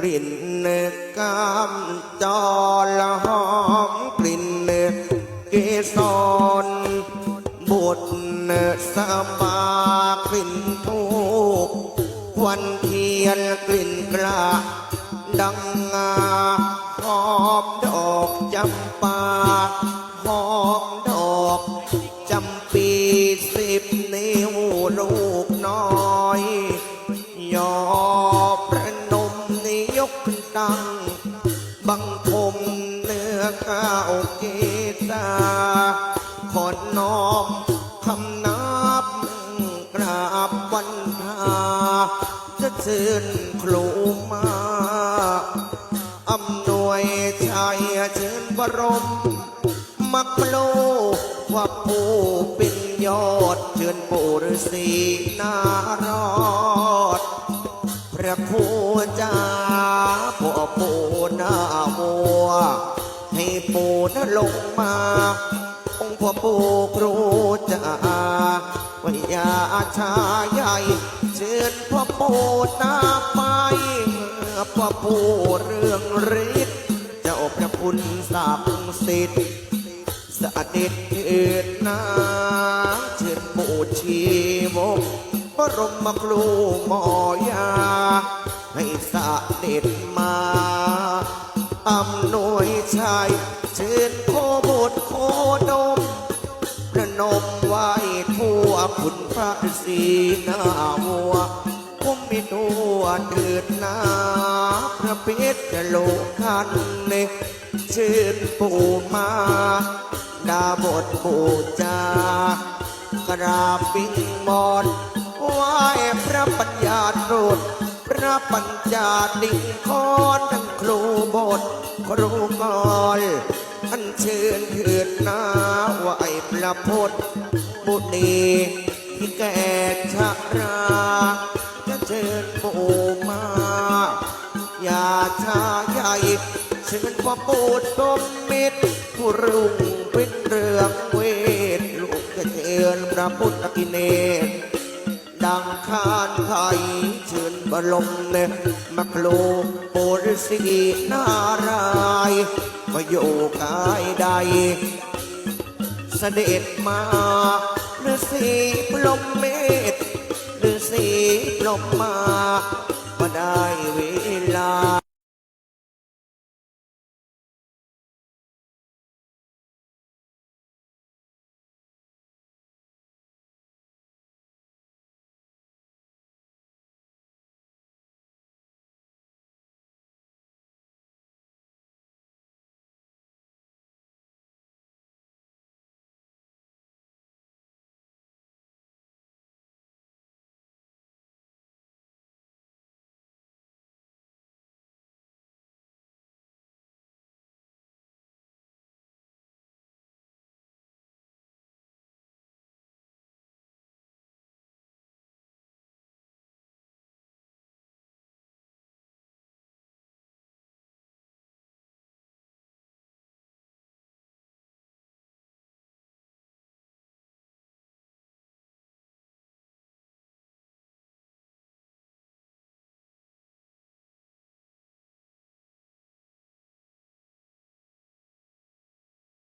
กลิ่นเนื้อกามจอละหอมกลิ่นเนื้อเกสรบุตรสบากลิ่นทูกวันเทียนกลิ่นกระ ยกตั้งบังคมเนื้อข้าวเกตาขอน้อมคำนับกราบวันทาจะเชิญครูมาอำนวยชัยเชิญบรม มักโลว่าผู้เป็นยอดเชิญปู่ฤษีนารอด พระผู้จ้า นั้นลงมา องค์พ่อปู่ครูจ้าวิยาชาใหญ่ เชิญพ่อปู่นาไปเมื่อพ่อปู่เรื่องฤทธิ์เจ้าพระคุณศักดิ์สิทธิ์สถิตเถิดนาเชิญปู่ชีวกบรมครูหมอยา ให้สถิตมา อำนวยชัยเชิญโคบุตรโคดมประนมไหว้ทั่วคุณพระศรีนาวัวผมมีตัวเถิดนาพระเพชรโลคันเนเชิญปู่มาดาบทบูจากราบิงมอนไหว้พระปัญญาโปรด พระปัญญาดิคอนทั้งครูบทครูกรอันเชิญเถิดนาไหว้พระพุทธบุตรีที่แก่ชราจะเชิญปู่มา อย่าชาใหญ่เชิญพ่อปูดตมมิตรผู้รุ่งเป็นเรื่องเวทลูกจะเชิญพระพุทธกิเนศ ดังคานไทยเชิญบรมเนมักโลปุรสีนารายณ์มาอยู่กายใด เสด็จมาฤาษีปลมเมตฤาษีปลมมมา